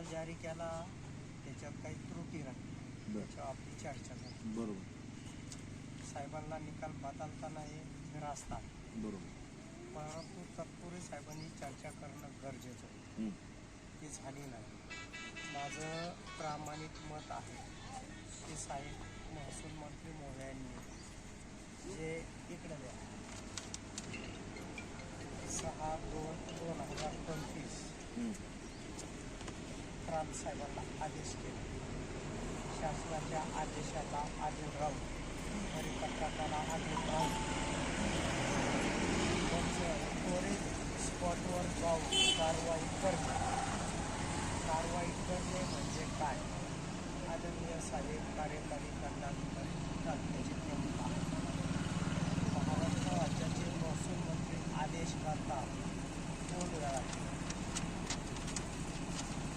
निकाल जारी केला त्याच्यात काही त्रुटी राहिली. त्याच्यावर आपली चर्चा झाली. बरोबर. साहेबांना निकाल बदलताना हे रास्ता बरोबर. परंतु तत्पूर्वी साहेबांनी चर्चा करणं गरजेचं होतं. ती झाली नाही. माझं प्रामाणिक मत आहे की साहेब महसूल मंत्री महोदयांनी जे इकडे द्या. सहा दोन दोन हजार पंचवीस हं. साहेबांना आदेश केले. शासनाच्या आदेशाला आदिल राऊत परिपत्रकाला आदिल राऊत त्यांचं त्वरित स्पॉटवर जाऊन कारवाई करणे. कारवाई करणे म्हणजे काय? आदरणीय साहेब कार्यकारी दंडाधिकारी प्रमुख आहे महाराष्ट्र राज्याचे महसूल मंत्री आदेश करतात दोन वेळा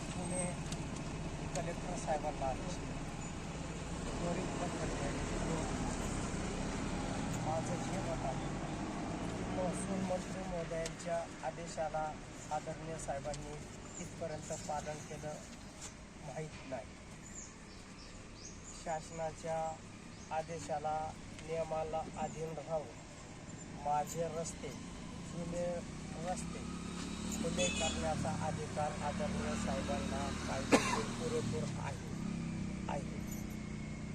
पुणे कलेक्टर साहेबांना आदेश केला. त्वरित पद्धतीने दोन दिवस. माझं हे मत आहे की महसूल मंत्री महोदयांच्या आदेशाला आदरणीय साहेबांनी कितपर्यंत पालन केलं माहीत नाही. शासनाच्या आदेशाला नियमाला अधीन राहून माझे रस्ते जुने रस्ते खुले करण्याचा अधिकार आदरणीय साहेबांना कायदेशीर पुरेपूर आहे. आहे.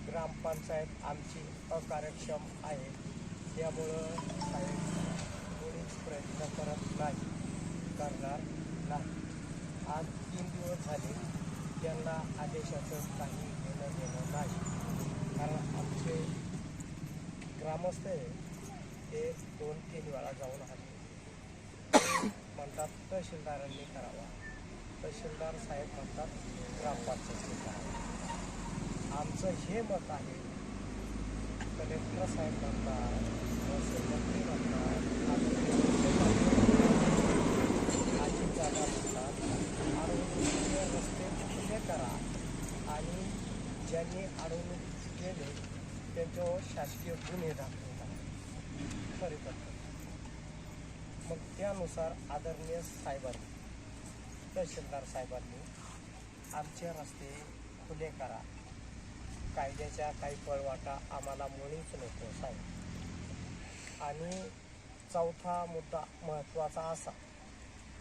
ग्रामपंचायत आमची अकार्यक्षम आहे. त्यामुळं साहेब कोणीच प्रयत्न करत नाही. करणार नाही. आज तीन दिवस झाले त्यांना आदेशाचं काही घेणं देणं नाही. कारण आमचे ग्रामस्थ आहे ते दोन तीन वेळा जाऊन आले. म्हणतात तहसीलदारांनी करावा. तहसीलदार साहेब म्हणतात ग्रामपंचायतने करावा. आमचं हे मत आहे कलेक्टर साहेब म्हणतात महसूल मंत्री म्हणतात आदरणीय मुख्यमंत्री अजितदादा म्हणतात आरोग्य रस्ते खुले करा. आणि ज्यांनी अडवणूक केले त्यांच्यावर शासकीय गुन्हे दाखल करा. खरी मग त्यानुसार आदरणीय साहेबांनी तहसीलदार साहेबांनी आमचे रस्ते खुले करा. कायद्याच्या काही पळवाटा आम्हाला मुळीच नको साहेब. आणि चौथा मुद्दा महत्त्वाचा असा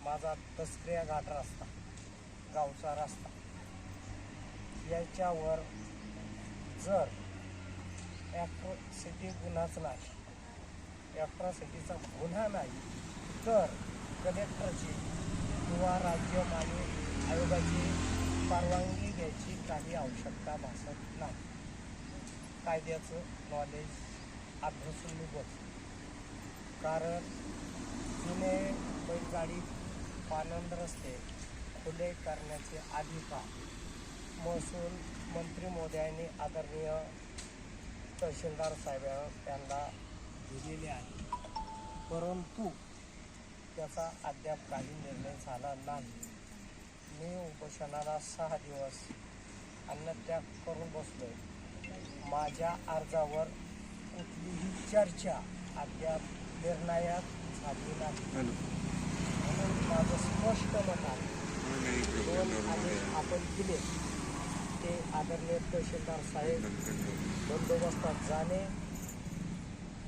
माझा तस्क्रिया घाट रस्ता गावचा रस्ता. याच्यावर जर ॲट्रॉसिटी गुन्हाच नाही ॲट्रॉसिटीचा गुन्हा नाही तर कलेक्टरची किंवा राज्य मान्य आयोगाची परवानगी घ्यायची काही आवश्यकता भासत नाही. कायद्याचं नॉलेज अभ्यासून मी कारण जुने बैलगाडी पानंद रस्ते खुले करण्याचे अधिकार महसूल मंत्री महोदयांनी आदरणीय तहसीलदार साहेब यांना दिलेले आहे. परंतु त्याचा अद्याप काही निर्णय झाला नाही. मी उपोषणाला सहा दिवस अन्नत्याग करून बसलोय. माझ्या अर्जावर कुठलीही चर्चा अद्याप निर्णायक झाली नाही. म्हणून माझं स्पष्ट मत आहे दोन आदेश आपण दिले ते आदरणीय तहसीलदार साहेब बंदोबस्तात जाणे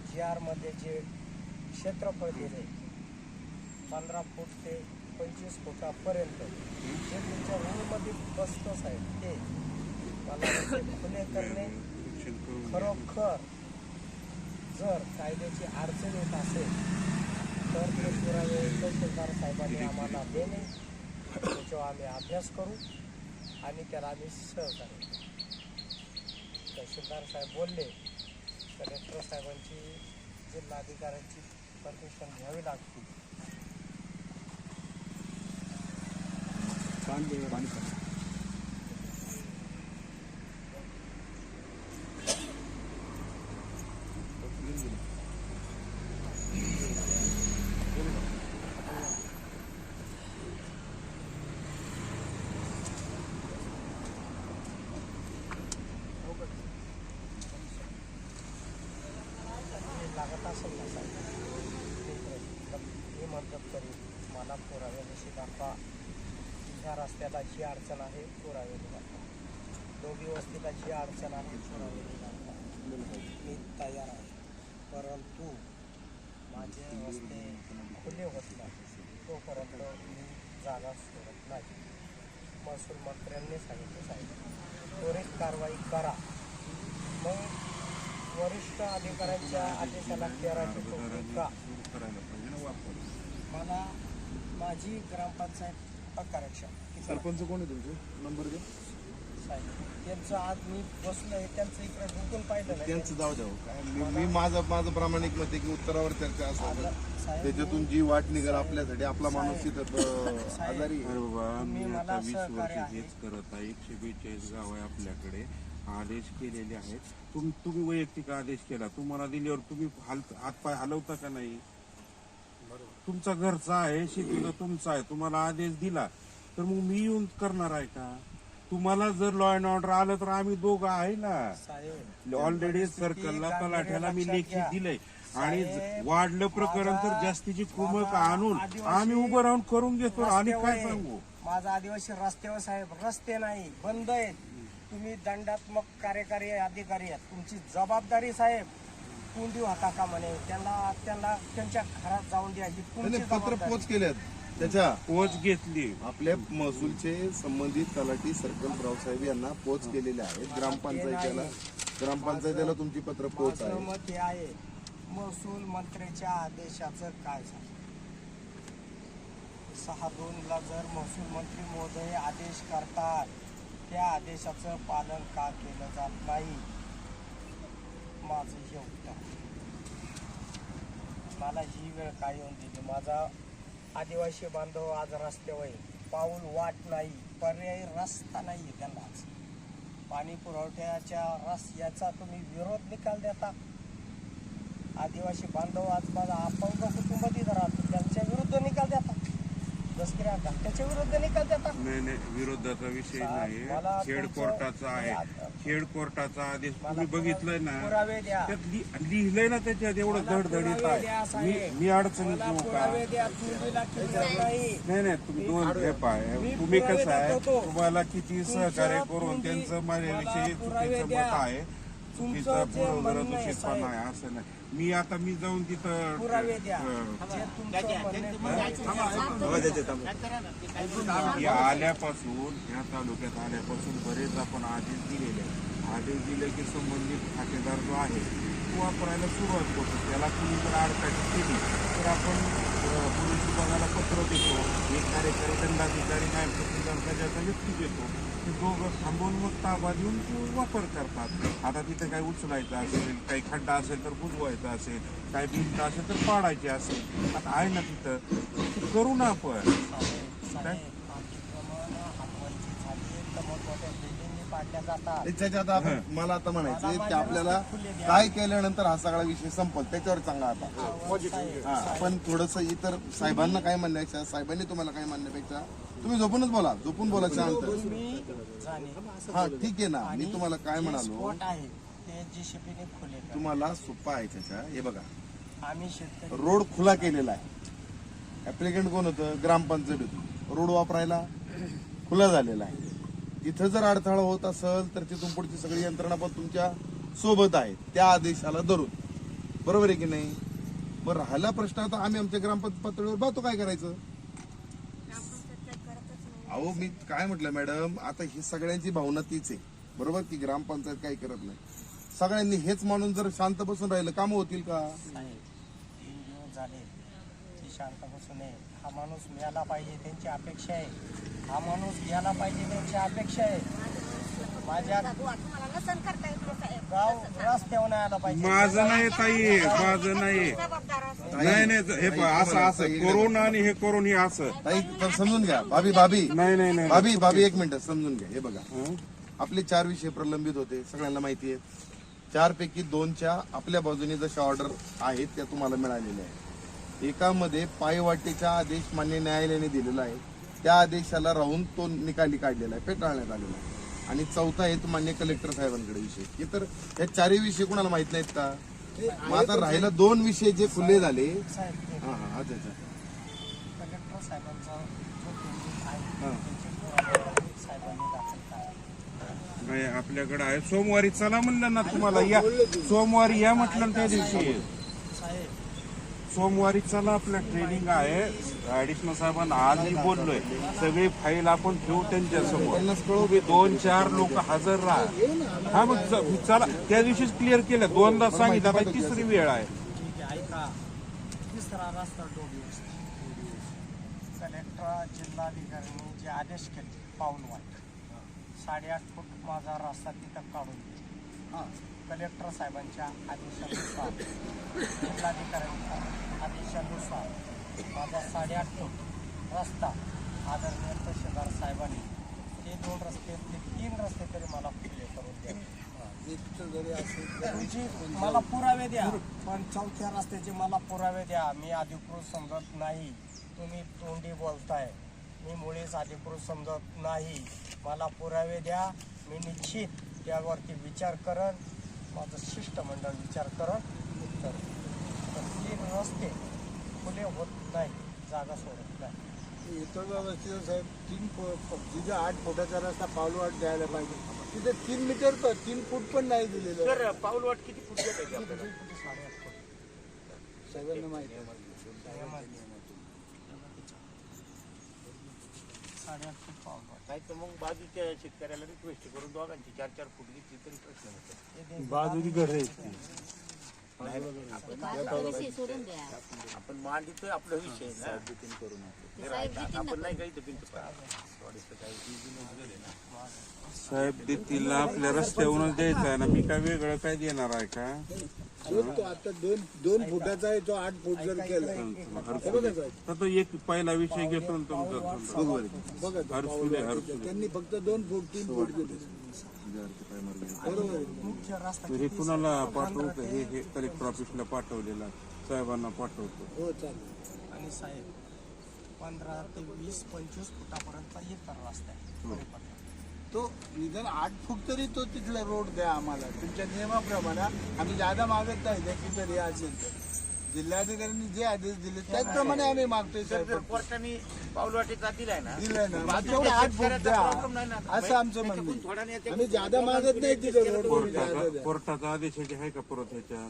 जी आरमध्ये जे क्षेत्रफळ दिले पंधरा फूट ते पंचवीस फुटापर्यंत जे तुमच्या रूममध्ये बसतच साहेब ते मला ते खुले करणे खरोखर जर कायद्याची अडचण येत असेल तर ते पुरावे तहसीलदार साहेबांनी आम्हाला देणे. त्याच्यावर आम्ही अभ्यास करू. आणि त्याला आम्ही सहकार्य तहसीलदार साहेब बोलले कलेक्टर साहेबांची जिल्हाधिकाऱ्यांची परमिशन घ्यावी लागते पाणी पाणी हे लागत असेल ना पुराव्याविषयी दाखवा ह्या रस्त्याला जी अडचण आहे पुरावे लागतात दोघी वस्तीला जी अडचण आहे पुरावे लागतात मी तयार आहे. परंतु माझे रस्ते खुले होत नाही तोपर्यंत मी जागा सोडत नाही. महसूल मंत्र्यांनी सांगितलं साहेब त्वरित कारवाई करा. मग वरिष्ठ अधिकाऱ्यांच्या आदेशाला तेराची का? मला माझी ग्रामपंचायत अकार्यक्षम सरपंच कोण आहे तुमचे? नंबर साहेब त्यांचं आज मी बसलो आहे त्यांचं इकडे डुकून पाहिलं त्यांचं जाऊ द्या हो. काय मी मी माझं माझं प्रामाणिक मत आहे की उत्तरावर चर्चा असावं साहेब त्याच्यातून जी वाट निघाल आपल्यासाठी आपला माणूस तिथं अं, साहेब, आजारी आहे. अरे बाबा तुम्ही मी मला आता वीस सहकार्य वर्ष आहे. हेच करत आहे. एकशे बेचाळीस गाव आहे आपल्याकडे. आदेश केलेले आहेत. तुम तुम्ही वैयक्तिक आदेश केला. तुम्हाला दिल्यावर तुम्ही हाल हातपाय हलवता का नाही? तुमचा घरचा आहे शेतीला तुमचा आहे तुम्हाला आदेश दिला तर मग मी येऊन करणार आहे का? तुम्हाला जर लॉ अँड ऑर्डर आलं तर आम्ही दोघं आहे ना. ऑलरेडी सर्कलला तलाठ्याला मी लेखी. दिलंय. आणि वाढलं प्रकरण तर जास्तीची कुमक आणून आम्ही उभं राहून करून घेतो. आणि काय. सांगू? माझा आदिवासी रस्त्यावर साहेब रस्ते नाही बंद आहेत. तुम्ही दंडात्मक कार्यकारी अधिकारी आहेत. तुमची जबाबदारी साहेब कुंडी होता का म्हणे त्यांना त्यांना त्यांच्या घरात जाऊन द्या ही तुमची त्याने पत्र जबाबदारी. पोच केल्यात. त्याच्या पोच घेतली. आपल्या महसूलचे संबंधित तलाठी सर्कल रावसाहेब यांना पोच केलेले आहेत. ग्रामपंचायतीला ग्रामपंचायतीला तुमची पत्र पोच माझं आहे. मत हे आहे. महसूल मंत्र्याच्या आदेशाचं काय झालं? सहा दोन ला जर महसूल मंत्री महोदय आदेश करतात त्या आदेशाचं पालन का केलं जात नाही? माझं हे मला ही वेळ काय येऊन दिली? माझा आदिवासी बांधव आज रस्त्यावर पाऊल वाट नाही पर्यायी रस्ता नाही आहे त्यांना आज. पाणी पुरवठ्याच्या रस याचा तुम्ही विरोध निकाल देता. आदिवासी बांधव आज माझा अपंग कुटुंब तिथं राहतो त्यांच्या विरुद्ध निकाल देता. दसकी राहता त्याच्या विरुद्ध निकाल देता. नाही नाही विरोधाचा विषय नाही मला खेड तुमचं- कोर्टाचा आहे. खेड कोर्टाचा आदेश तुम्ही बघितलंय ना? पुरावे द्या. त्यात लि- लिहिलंय ना त्याच्यात एवढं मला धडधडीत पुरावे द्या, आहे साहेब. मी मी अडचणीत मला येऊ का पुरावे द्या चोरीला किल्लत नाही नाही. नाही. तुम्ही दोन हे पाय मी तुम्ही पुरावे कसं आहे? दाखवतो. तुम्हाला किती सहकार्य तुमच्या करून त्यांचं माझ्याविषयी मला पुरावे चुकीचं द्या. मत आहे. चुकीचं तुमचं जे पुरवलं म्हणणं आहे, दूषितपणा. आहे असं नाही. मी आता मी जाऊन तिथं पुरावे द्या. अं, जे तुमचं म्हणणं आहे, आल्यापासून ह्या तालुक्यात आल्यापासून बरेच आपण आदेश दिलेले आहेत. आदेश दिले की संबंधित खातेदार जो आहे तो वापरायला सुरुवात करतो. त्याला कुणी जर आडकाठी केली तर आपण पोलीस विभागाला पत्र देतो एक कार्यकारी दंडाधिकारी नायब तहसीलदार व्यक्ती देतो ते दोघं थांबवून मग ताबा देऊन तो वापर करतात आता तिथे काही उचलायचं असेल काही खड्डा असेल तर बुजवायचा असेल काही भिंत असेल तर पाडायची असेल आता आहे ना तिथं करू ना आपण. साहेब, त्याच्यात आपण मला आता म्हणायचं की आपल्याला काय केल्यानंतर हा सगळा विषय संपल त्याच्यावर चांगला आता. साहेब, हा आपण थोडस इतर साहेबांना काय म्हणण्यापेक्षा साहेबांनी तुम्हाला काय म्हणण्यापेक्षा तुम्ही झोपूनच बोला झोपून बोला शांत. तुम्ही जाणे. हा ठीक आहे ना. मी तुम्हाला काय म्हणालो? स्पॉट आहे ते जीसीपीने खुले करा. तुम्हाला सोप्पा आहे त्याच्या. हे बघा. आम्ही शेतकरी रोड खुला केलेला आहे. ऍप्लिकेंट कोण होतं? ग्रामपंचायत होती. रोड वापरायला खुला झालेला आहे. तिथं जर अडथळा होत असेल तर तिथून पुढची सगळी यंत्रणा पण तुमच्यासोबत आहे त्या आदेशाला धरून. बरोबर आहे की नाही? बरं राहिला प्रश्न आता आम्ही आमच्या ग्रामपंचायत पातळीवर पाहतो काय करायचं. अहो मी काय म्हटलं मॅडम आता ही सगळ्यांची भावना तीच आहे. बरोबर की ग्रामपंचायत काही करत नाही. सगळ्यांनी हेच मानून जर शांत बसून राहिलं कामं होतील का? तीन दिवस झाले. ती शांत बसून आहे. हा माणूस मिळाला पाहिजे त्यांची अपेक्षा आहे. हा माणूस घ्यायला पाहिजे त्यांची अपेक्षा आहे. माझ्या तुम्हाला नसन करता येत नाही, साहेब. गाव रस्त्यावर नाही आला पाहिजे. माझं नाही ताई माझं नाही. जबाबदार नाही नाही हे पहा, असं असं. करून आणि हे करून हे असं. ताई तर समजून घ्या. भाभी भाभी. नाही नाही नाही. भाभी भाभी एक मिनिट समजून घ्या. हे बघा. हं? आपले चार विषय प्रलंबित होते सगळ्यांना माहिती आहे. चार पैकी दोनच्या आपल्या बाजूने जशा ऑर्डर आहेत त्या तुम्हाला मिळालेल्या आहेत. एकामध्ये पायवाटेचा आदेश मान्य न्यायालयाने दिलेला आहे. त्या आदेशाला राहून तो निकाली काढलेला आहे फेटाळण्यात आलेला आहे. आणि चौथा आहे तो मान्य कलेक्टर साहेबांकडे विषय. हे तर या चारही विषय कुणाला माहीत नाहीत का? मग आता राहिला दोन विषय जे खुले झाले. हा हा अच्छा अच्छा. कलेक्टर साहेबांचा जो पेंडिंग आहे हा. त्यांची पुरावे साहेबांनी दाखल करा नाही आपल्याकडे आहे. सोमवारी चला म्हणलं ना तुम्हाला. या सोमवारी या म्हटलं ना त्या दिवशी. सोमवारी चला आपलं ट्रेनिंग आहे. ऍडिशनल साहेबांना आजही बोललोय. सगळी फाईल आपण ठेवू त्यांच्यासमोर तुम्ही दोन चार लोक हजर राहा. हा मग चला. त्या दिवशीच क्लिअर केलं. दोनदा सांगितलं. आता तिसरी वेळ आहे. ठीक आहे ऐका तिसरा रस्ता डोबी कलेक्टर जिल्हाधिकाऱ्यांनी जे आदेश केले पाऊल वाट. साडेआठ फूट माझा रस्ता तिथं काढून दे. कलेक्टर साहेबांच्या आदेशानुसार जिल्हाधिकाऱ्यांच्या आदेशानुसार माझा साडेआठ फूट रस्ता आदरणीय तहसीलदार साहेबांनी ते दोन रस्ते ते तीन रस्ते तरी मला खुले करून द्या. तुमची मला पुरावे द्या पण चौथ्या रस्त्याचे मला पुरावे द्या. मी अधिकृत समजत नाही. तुम्ही तोंडी बोलताय. मी मुळीच अधिकृत समजत नाही. मला पुरावे द्या. मी निश्चित त्यावरती विचार करन. माझं शिष्टमंडळ विचार करन उत्तर. तर तीन रस्ते खुले होत नाही जागा सोडत नाही. इतर रस्त्याचं साहेब तीन जिथे आठ फुटाचा रस्ता पावलवाट द्यायला पाहिजे. तिथे तीन मीटर प- तीन फूट पण नाही दिलेलं. साडेआठ फूट. सगळ्यांना माहिती आहे. साडेआठ फूट पावलं नाही तर मग बाजूच्या शेतकऱ्याला रिक्वेस्ट करून दोघांची चार चार फूट घेतली तरी प्रश्न नसतो बाजूची घर विषय सोडून द्या. आपण मांडितोय आपला विषय ना. आपण नाही काही तर काही साहेब देतील आपल्या रस्त्यावरूनच द्यायचं आहे ना. मी काय वेगळं काय देणार आहे का? तो आता दोन दोन फुटाचा आहे तो आठ फूट जर केला. हे बघा साहेब तर तो एक पहिला विषय घेतो ना तुमचा बघा तो हरसुले पावलवाट. हरसुले त्यांनी फक्त दोन फूट तीन फूट दिले. बरोबर आहे. मुख्य रस्ता तर हे कुणाला पाठवतं? हे हे कलेक्टर ऑफिसला पाठवलेलं. साहेबांना पाठवतो. हो चालेल. आणि साहेब पंधरा ते वीस पंचवीस फुटापर्यंत रस्ता आहे. परिपत्र. तो निदान आठ फूट तरी तो तिथला रोड द्या आम्हाला. तुमच्या नियमाप्रमाणे आम्ही जादा मागत नाही की तरी असेल तर जिल्हाधिकाऱ्यांनी जे आदेश दिले त्याचप्रमाणे आम्ही मागतोय जर साहेब. कोर्टाने दिलाय ना दिलंय ना. आठ फूट द्या. असं आमचं म्हणणं आहे. आम्ही जादा मागत नाही तिथे रोड कोर्टाचा कोर्टाचा आदेशाची आहे का परत ह्याच्या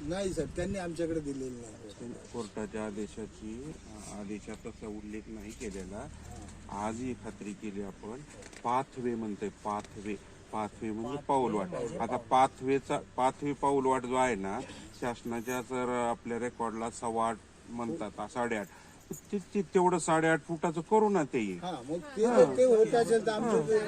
नाही साहेब त्यांनी आमच्याकडे दिलेलं नाही. कोर्टाच्या आदेशाची आदेशात तसा उल्लेख नाही केलेला. आजही खात्री केली आपण. पाथवे म्हणतोय पाथवे. पाथवे म्हणजे पाऊलवाट आता पाथवेचा पाथवे पाऊलवाट जो आहे ना शासनाच्या जर आपल्या रेकॉर्डला सव्वा आठ म्हणतात आ, साडेआठ. ते- ते- तेवढं साडेआठ फुटाचं करू ना ते. हा मग ते ते होत असेल तर आमचं ते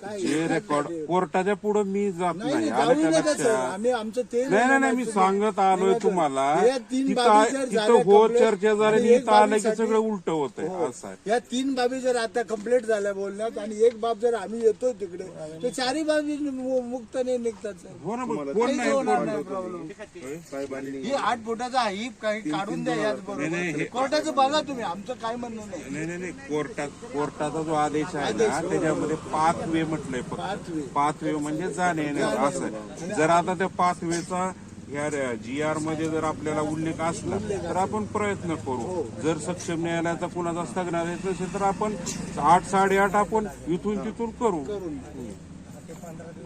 काय जे रेकॉर्ड कोर्टाच्या पुढे मी जात नाही नाही. नाही, आलं जाऊ का नका सर लक्षात? आम्ही आमचं ते नाही नाही नाही मी सांगत आलोय तुम्हाला. या तीन तिथं बाबी जर तिथं झाल्या हो चर्चा झाली आणि एक इथं आलं की बाबीसाठी- सगळं उलट होत आहे हो. असं आहे. या तीन बाबी जर आता कंप्लीट झाल्या बोलण्यात आणि एक बाब जर आम्ही येतो तिकडे तर चारही बाबी मु- मुक्तने निघतात सर. हो ना कोण काहीच नाही होणार कोण नाही नाही. ही आठ फुटाचा हिप काही काढून द्या याच नाही, नाही, बरोबर कोर्टाचं बघा तुम्ही आमचं काय म्हणणं नाही. नाही नाही नाही कोर्टात कोर्टाचा जो आदेश आहे ना त्याच्यामध्ये पाथवे म्हटलंय पाचवे फक्त पाथवे म्हणजे जाणे येणे असं आहे. जर आता त्या पाथवेचा या जी आरमध्ये जर आपल्याला उल्लेख असला तर आपण प्रयत्न करू. जर सक्षम न्यायालयाचा कुणाचा स्थगनादेश नसेल तर आपण आठ साडेआठ आपण इथून तिथून करू.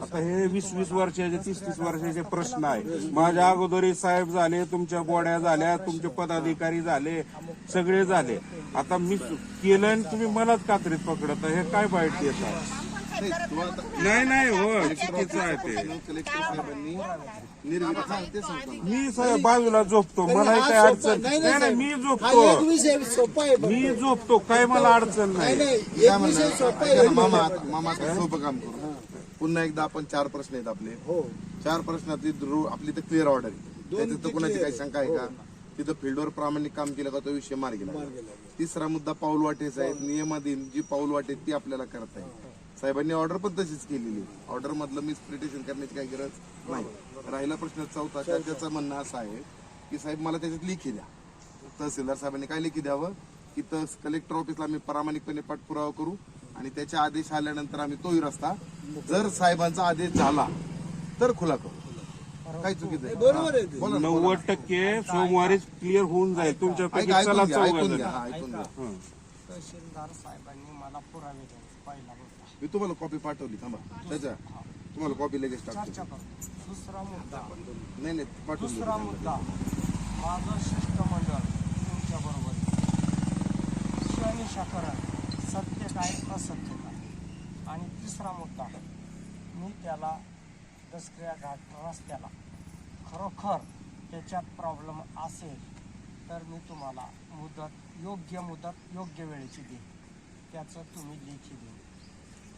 आता हे वीस वीस वर्षाचे तीस तीस वर्षाचे प्रश्न आहे माझ्या अगोदरी साहेब झाले तुमच्या बोड्या झाल्या तुमचे पदाधिकारी झाले सगळे झाले आता मी केलं आणि तुम्ही मलाच कात्रीत पकडत. हे काय वाईट येत आहे नाही नाही हो चुकीचं आहे ते हा. मी साहेब बाजूला झोपतो मला हा काही सोपा- अडचण नाही, नाही मी हा एक झोपतो सोपा आहे. मी झोपतो काय मला अडचण नाही नाही नाही काय एक विषय म्हणणार? सोपा ऐका ना, आहे मामा मामा सोपं काम करू पुन्हा एकदा आपण चार प्रश्न आहेत आपले. हो. चार प्रश्नातली रू- आपली तर क्लिअर ऑर्डर आहे. त्याच्यात तर कोणाची काही शंका आहे का? तिथं फील्डवर प्रामाणिक काम केलं का तो विषय मार्गी लागला? तिसरा मुद्दा पाऊल वाटेचा आहे नियमाधीन जी पाऊल वाटे ती आपल्याला करता येईल. साहेबांनी ऑर्डर पण तशीच केलेली ऑर्डर मधलं मिसप्रिटेशन करण्याची काही गरज नाही. राहिला प्रश्न चौथा. त्या- त्याचं म्हणणं असं आहे की साहेब मला त्याच्यात लिखी द्या. तहसीलदार साहेबांनी काय लिखी द्यावं? की तस कलेक्टर ऑफिसला आम्ही प्रामाणिकपणे पाठपुरावा करू आणि त्याचे आदेश आल्यानंतर आम्ही तोही रस्ता जर साहेबांचा आदेश झाला तर खुला करू. काही चुकीचं आहे? बरोबर आहे ते. बोला ना, नव्वद टक्के सोमवारीच क्लिअर होऊन जाईल. तुमच्यापैकी चला ऐकून घ्या ऐकून घ्या ऐकून घ्या. तहसीलदार साहेबांनी मला पुरावे पहिला मुद्दा. मी तुम्हाला कॉपी पाठवली थांबा. त्याच्या तुम्हाला कॉपी लगेच टाकतो. दुसरा मुद्दा. नाही नाही पाठवून दुसरा देतो. मुद्दा. माझं शिष्टमंडळ तुमच्या बरोबर शनिशाकरण सत्य काय असत्य काय? आणि तिसरा मुद्दा मी त्याला दसऱ्या घाट रस्त्याला खरोखर त्याच्यात प्रॉब्लेम असेल तर मी तुम्हाला मुदत योग्य मुदत योग्य वेळेची देईन. त्याचं तुम्ही लेखी देईन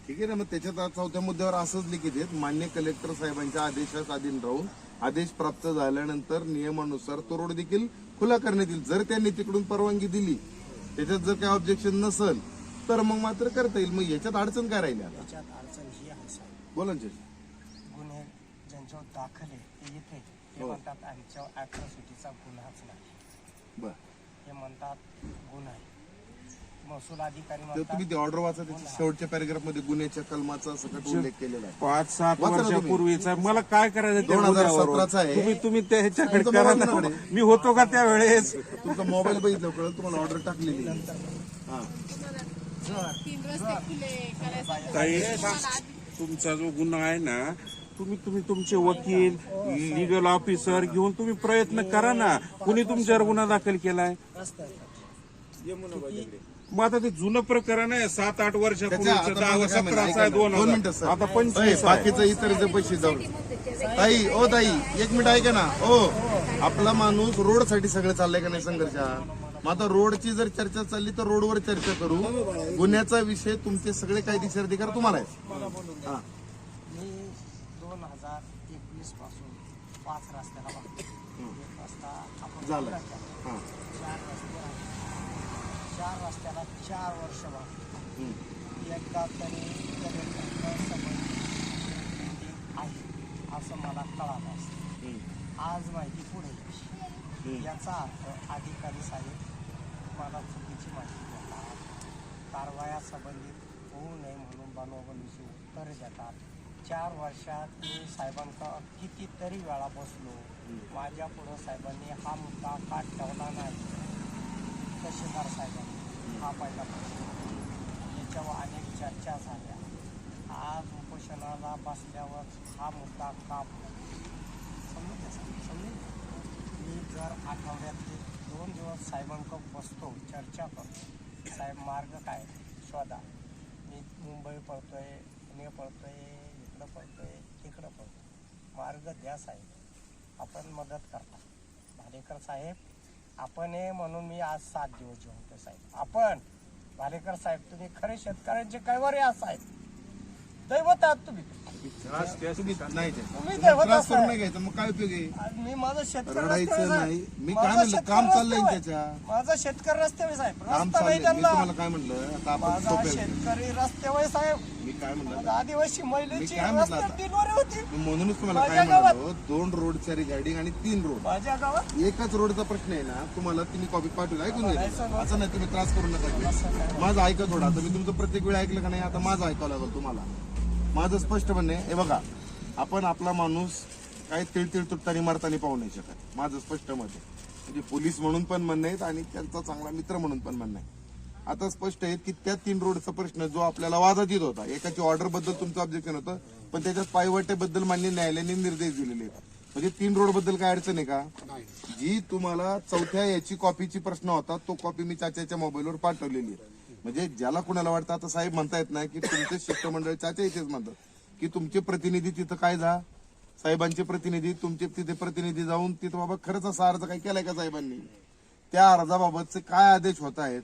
ठीक आहे ना मग त्याच्यात आज चौथ्या मुद्द्यावर असंच लिखित आहेत. मान्य कलेक्टर साहेबांच्या आदेशास अधीन राहून आदेश प्राप्त झाल्यानंतर नियमानुसार तो रोड देखील खुला करण्यात येईल. जर त्यांनी तिकडून परवानगी दिली त्याच्यात जर काही ऑब्जेक्शन नसेल तर मग मात्र करता येईल मग याच्यात अडचण काय राहिली आता त्याच्यात अडचण ही आहे साहेब बोला ना. गुन्हे ज्यांच्यावर दाखल आहे ते इथे ते हो. म्हणतात आमच्या अॅट्रॉसिटीचा गुन्हाच नाही बर हे म्हणतात गुन्हा आहे महसूल अधिकारी तर म्हणतात तुम्ही ते ऑर्डर वाचा त्याच्या शेवटच्या पॅरेग्राफमध्ये गुन्ह्याच्या कलमाचा सकट उल्लेख केलेला आहे पाच सात वाचा ना तुम्ही. वर्षापूर्वीचा मला काय करायचं त्या 2017 गुन्ह्यावरून? चा आहे. तुम्ही तुम्ही त्या ह्याच्याकडे तुमचा करा मोबाईल ना. नंबर मी होतो का त्यावेळेस तुमचा मोबाईल बघितलं कळलं तुम्हाला ऑर्डर टाकलेली आहे. हा ताई तुमचा जो गुन्हा आहे ना तुम्ही तुम्ही तुमचे वकील लिगल ऑफिसर घेऊन तुम्ही प्रयत्न करा ना. कुणी तुमच्यावर गुन्हा दाखल केलाय? मग आता ते जुनं प्रकरण आहे सात आठ वर्षापूर्वीचं आता दहा आहे ऐका दोन दोन हजार. मिनिटं सर. आता पंचवीस आहे. बाकीचं इतर जे पैसे जाऊ ताई ओ ताई एक मिनिट ऐका ना. ओ आपला माणूस रोडसाठी सगळं चाललंय का नाही संघर्ष मग आता रोडची जर चर्चा चालली तर रोडवर चर्चा करू गुन्ह्याचा विषय तुमचे सगळे कायदेशीर अधिकार तुम्हाला आहेत हा मी दोन हजार एकवीसपासून पाच रस्त्याला वागतो एक रस्ता आपण. पूर्ण केला. हा चार रस्ते. चार रस्त्याला चार वर्ष वागतो. एकदा तरी पेंडिंग आहे असं मला कळालं असतं. आज माहिती पुढे. याचा अर्थ अधिकारी साहेब मला चुकीची माहिती देतात. कारवाया संबंधित होऊ नये म्हणून बनवबनीची उत्तरे देतात. चार वर्षात मी साहेबांका कितीतरी वेळा बसलो. माझ्या पुढं साहेबांनी हा मुद्दा का ठेवला नाही. तहसीलदार साहेबांनी हा पहिला प्रश्न. याच्यावर अनेक चर्चा झाल्या. आज उपोषणाला बसल्यावर हा मुद्दा का समजून समजून मी जर आठवड्यातले दोन दिवस साहेबांक बसतो चर्चा करतो. साहेब मार्ग काय? शोधा. मी मुंबई पळतोय पुणे पळतोय इकडं पळतोय तिकडं पळतोय. मार्ग द्या साहेब. आपण मदत करता. भालेकर साहेब आपण हे म्हणून मी आज सात दिवस जेवतो साहेब. आपण भालेकर साहेब तुम्ही खरे शेतकऱ्यांचे काय आहात या साहेब. दैवत आहात तुम्ही. तुम्ही नाही ते. तुम्ही दैवत त्रास करून असाय. नाही घ्यायचा मग काय उपयोग आहे? आज मी माझं शेतकरी रडायचं रस्त्यावर आहे. नाही. मी माझं काय म्हणलं, शेतकरी काम चाललंय रस्त्यावर. त्याच्या. माझं शेतकरी रस्त्यावर साहेब. काम रस्ता नाही चाललंय मी त्यांना तुम्हाला काय म्हणलं? आता आपण माझा सोपे शेतकरी रस्त्यावर साहेब. मी काय म्हणलं? आदिवासी महिलेची मी काय म्हटलं रस्त्यात आता? डिलिव्हरी होती. मी म्हणूनच तुम्हाला माझ्या काय गावात- म्हणालो दोन रोडच्या रिगार्डिंग आणि तीन रोड. माझ्या गावात. एकच रोडचा प्रश्न आहे ना तुम्हाला तुम्ही कॉपी पाठवली ऐकून सर. असं नाही तुम्ही त्रास करू नका. माझं ऐका थोडं आता मी तुमचं प्रत्येक वेळी ऐकलं का नाही? आता माझं ऐकावं लागेल तुम्हाला. माझं स्पष्ट म्हणणे हे बघा आपण आपला माणूस काही तिळतिळ तुटतानी मारतानी पाहू नाही शकत. माझं स्पष्ट मत आहे. म्हणजे पोलीस म्हणून पण म्हणणं आहेत आणि त्यांचा चांगला मित्र म्हणून पण म्हणणं आहे. आता स्पष्ट आहे की त्या तीन रोडचा प्रश्न जो आपल्याला वादात येत होता एकाची ऑर्डरबद्दल तुमचं ऑब्जेक्शन होतं पण त्याच्यात पायवाटेबद्दल मान्य न्यायालयाने निर्देश दिलेले म्हणजे तीन रोडबद्दल काय अडचण आहे का? जी तुम्हाला चौथ्या याची कॉपीची प्रश्न होता तो कॉपी मी चाच्याच्या मोबाईलवर पाठवलेली आहे. म्हणजे ज्याला कुणाला वाटतं आता साहेब म्हणता येत नाही की तुमचे शिष्टमंडळ चाचा इथेच म्हणतात की तुमचे प्रतिनिधी तिथं काय जा? साहेबांचे प्रतिनिधी तुमचे तिथे प्रतिनिधी जाऊन तिथं बाबा खरंच असा अर्ज काय केलाय का साहेबांनी? त्या अर्जाबाबतचे काय आदेश होत आहेत?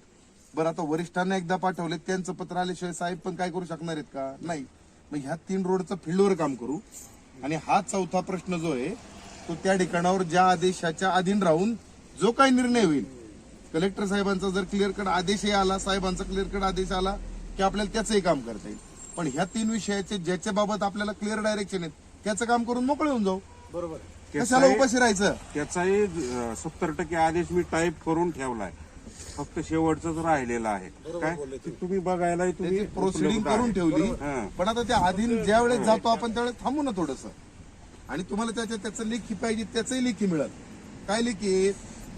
बरं आता वरिष्ठांना एकदा पाठवले त्यांचं पत्र आल्याशिवाय साहेब पण काय करू शकणार आहेत का? नाही. मग ह्या तीन रोडचं फील्डवर काम करू. आणि हा चौथा प्रश्न जो आहे तो त्या ठिकाणावर ज्या आदेशाच्या अधीन राहून जो काही निर्णय होईल कलेक्टर साहेबांचा जर क्लिअर कट आदेशही आला साहेबांचा क्लिअर कट आदेश आला की आपल्याला त्याचंही काम करता येईल. पण ह्या तीन विषयाचे ज्याच्या बाबत आपल्याला क्लिअर डायरेक्शन आहेत त्याचं काम करून मोकळे होऊन जाऊ. बरोबर. कशाला त्याचाही- उपाशी राहायचं? त्याचाही सत्तर टक्के आदेश मी टाईप करून ठेवलाय. फक्त शेवटच राहिलेलं आहे. काय? तुम्ही. बघायला तुम्ही प्रोसिडिंग. करून ठेवली हां. पण आता त्या अधीन ज्या वेळेस जातो आपण त्यावेळेस थांबू ना थोडस. आणि तुम्हाला त्याच्या त्याचं लेखी पाहिजे त्याचंही लेखी मिळत काय लेखी?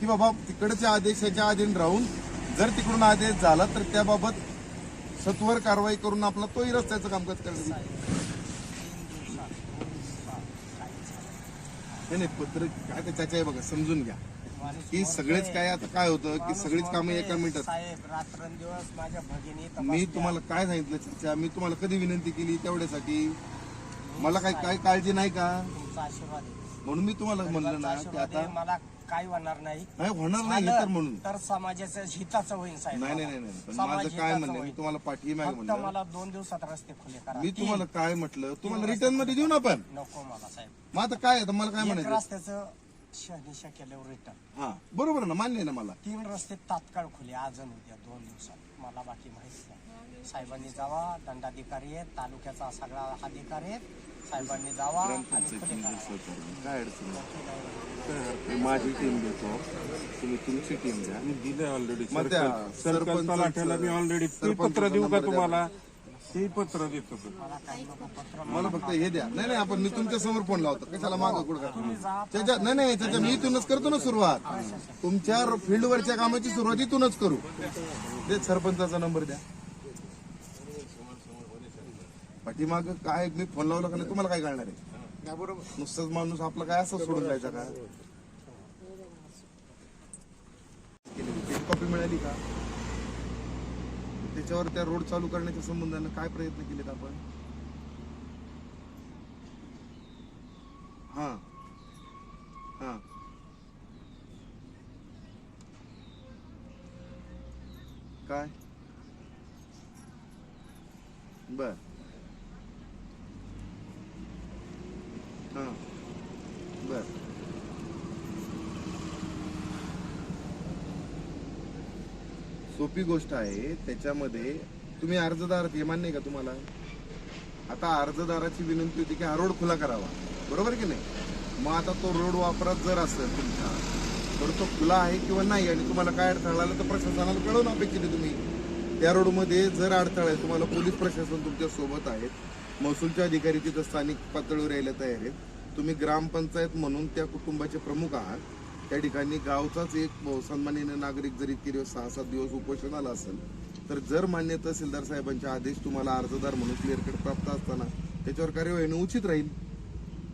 की बाबा तिकडच्या आदेशाच्या अधीन राहून जर तिकडून आदेश झाला तर त्याबाबत सत्वर कारवाई करून आपला तोही रस्त्याचं कामकाज काही झालं नाही नाही पत्र काय त्याच्या आहे बघा समजून घ्या. की सगळेच काय आता काय होतं की सगळीच कामं एका मिनिटात. मी. तुम्हाला काय सांगितलं चर्चा मी तुम्हाला कधी विनंती केली तेवढ्यासाठी? मला काय काय काळजी नाही का. म्हणून मी तुम्हाला म्हणलं ना की आता काय होणार नाही. नाही होणार नाही हे तर झालं म्हणून. तर समाजाचं हिताचं होईल साहेब. नाही नाही नाही नाही. पण समाज माझं काय हिताचं म्हणणं आहे, मी होईल. तुम्हाला पाठी माग फक्त म्हणलं. मला दोन दिवसात रस्ते खुले करा. मी. तुम्हाला काय म्हटलं तुम्हाला रिटर्नमध्ये देऊ ना आपण? नको मला साहेब. मग आता काय आता मला काय एक म्हणायचं? रस्त्याचं शहानिशा केल्यावर रिटर्न हा बरोबर ना मान्य आहे ना मला. तीन रस्ते तात्काळ खुले आज आणि उद्या दोन दिवसात. मला बाकी माहिती नाही. साहेबांनी जावा दंडाधिकारी आहेत तालुक्याचा सगळा अधिकारी आहेत. साहेबांनी जावा आणि खुले करा. काय अडचण नाही. बाकी नाही. मी माझी टीम देतो. तुम्ही तुमची टीम द्या. मी दिले ऑलरेडी मग त्या सर्कल सरपंचाचं- तलाठ्याला मी ऑलरेडी ते पत्र देऊ का. तुम्हाला? ते पत्र देतो. मला फक्त हे द्या. नाही नाही आपण मी तुमच्यासमोर फोन लावतो. कशाला मागं कुठं त्याच्या नाही नाही त्याच्या मी इथूनच करतो ना सुरुवात. तुमच्या फील्डवरच्या कामाची सुरुवात इथूनच करू. ते सरपंचाचा नंबर द्या. पाठीमाग काय मी फोन लावला का नाही तुम्हाला काय कळणार आहे? नुसतंच माणूस आपलं काय असं सोडून जायचं का? कॉपी मिळाली का? त्याच्यावर त्या रोड चालू करण्याच्या संबंधानं काय प्रयत्न केलेत आपण? हा. हा. काय? बर. हां. बर. सोपी गोष्ट आहे त्याच्यामध्ये तुम्ही अर्जदार आहात हे मान्य आहे का तुम्हाला? आता अर्जदाराची विनंती होती की हा रोड खुला करावा. बरोबर की नाही? मग आता तो रोड वापरात जर असेल तुमचा तर तो खुला आहे किंवा नाही? आणि तुम्हाला काय अडथळा आला तर प्रशासनाला कळवणं अपेक्षित आहे तुम्ही. त्या रोडमध्ये जर अडथळा आहे तुम्हाला पोलीस प्रशासन तुमच्यासोबत आहेत. महसूलचे अधिकारी तिथं स्थानिक पातळीवर यायला तयार आहेत. तुम्ही ग्रामपंचायत म्हणून त्या कुटुंबाचे प्रमुख आहात. त्या ठिकाणी गावचाच एक सन्माननीय नागरिक जर इतके दिवस सहा सात दिवस उपोषण आला असेल तर जर मान्य तहसीलदार साहेबांचे आदेश तुम्हाला अर्जदार म्हणून क्लिअर कट प्राप्त असताना त्याच्यावर कार्यवाही होणं उचित राहील.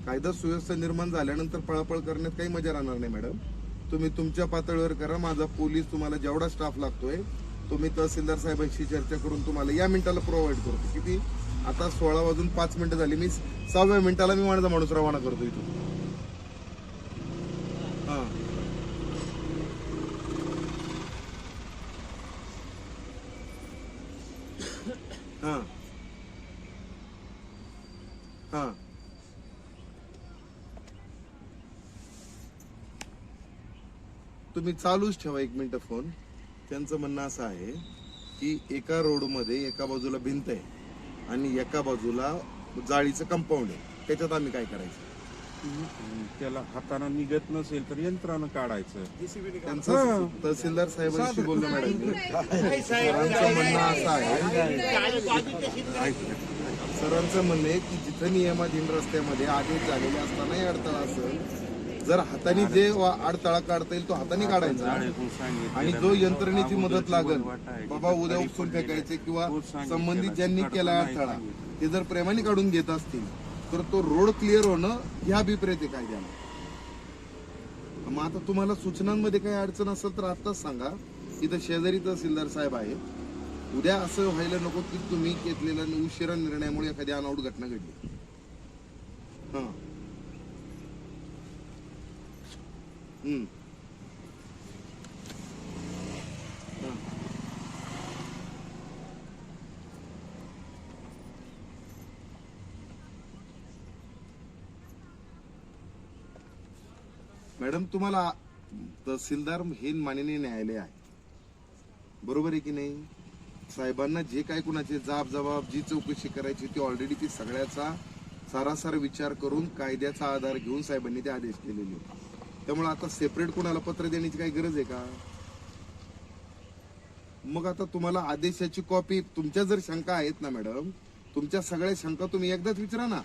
कायदा सुव्यवस्था निर्माण झाल्यानंतर पळापळ करण्यात काही मजा राहणार नाही मॅडम तुम्ही तुमच्या पातळीवर करा. माझा पोलीस तुम्हाला जेवढा स्टाफ लागतोय तुम्ही तहसीलदार साहेबांशी चर्चा करून तुम्हाला या मिनिटाला प्रोव्हाइड करतो. किती? आता सोळा वाजून पाच मिनिटं झाली. मी सहाव्या मिनिटाला मी माझा माणूस रवाना करतो इथून. हां. हां. हां. तुम्ही चालूच ठेवा एक मिनिट फोन. त्यांचं म्हणणं असं आहे की एका रोडमध्ये एका बाजूला भिंत आहे. आणि एका बाजूला जाळीचं कंपाऊंड आहे. त्याच्यात आम्ही काय करायचं? त्याला हाताने निघत नसेल तर यंत्रानं काढायचं. त्यांचं तहसीलदार साहेबांशी बोललो मॅडम. मी. सरांचं म्हणणं असं आहे. सरांचं म्हणणं आहे की जिथं नियमाधीन रस्त्यामध्ये आदेश झालेले असतानाही अडथळा असेल जर हाताने जे वा- अडथळा काढता येईल तो हाताने काढायचा. आणि जो यंत्रणेची मदत लागेल लागल बाबा उद्या उपसून फेकायचे किंवा संबंधित ज्यांनी केला अडथळा ते जर प्रेमाने काढून घेत असतील तर तो रोड क्लिअर होणं ह्या अभिप्रेत आहे कायद्याला मग आता तुम्हाला सूचनांमध्ये काही अडचण असेल तर आताच सांगा. इथं शेजारी तहसीलदार साहेब आहेत. उद्या असं व्हायला नको की तुम्ही घेतलेल्या उशिरा निर्णयामुळे एखादी अनाऊट घटना घडली. हा हम्म हा. मॅडम तुम्हाला तहसीलदार हे माननीय न्यायालय आहे. बरोबर आहे की नाही? साहेबांना जे काय कुणाचे जाब जबाब जी चौकशी करायची ती ऑलरेडी ती सगळ्याचा सारासार विचार करून कायद्याचा आधार घेऊन साहेबांनी ते आदेश केलेले होते. त्यामुळे आता सेपरेट कोणाला पत्र देण्याची काही गरज आहे का? मग आता तुम्हाला आदेशाची कॉपी तुमच्या जर शंका आहेत ना मॅडम तुमच्या सगळ्या शंका तुम्ही एकदाच विचारा ना.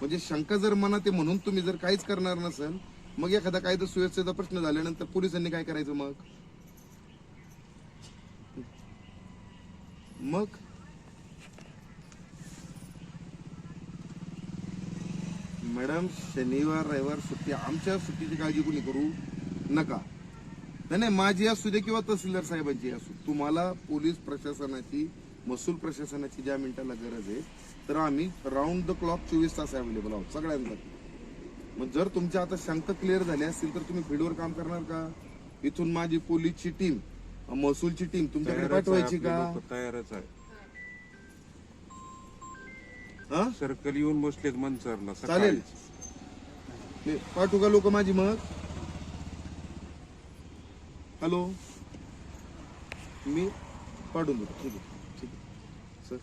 म्हणजे शंका जर मनात आहे म्हणून तुम्ही जर काहीच करणार नसेल मग एखादा कायदा सुव्यवस्थेचा प्रश्न झाल्यानंतर पोलिसांनी काय करायचं मग? मग? मॅडम शनिवार रविवार सुट्टी आमच्या सुट्टीची काळजी कोणी करू नका. नाही नाही माझी असू दे किंवा तहसीलदार साहेबांची असू. तुम्हाला पोलीस प्रशासनाची महसूल प्रशासनाची ज्या मिनिटाला गरज आहे तर आम्ही राऊंड द क्लॉक चोवीस तास अवेलेबल आहोत सगळ्यांना मग जर तुमच्या आता शंका क्लिअर झाल्या असतील तर तुम्ही फील्डवर काम करणार का? इथून माझी पोलीसची टीम महसूलची टीम तुमच्याकडे पाठवायची का? तयारच आहे हा? सर्कल येऊन बसलेत मनसरला चालेल. मी पाठवू का लोक माझी मग? हॅलो? मी पाठवून देतो. ठीक आहे ठीक आहे. सर.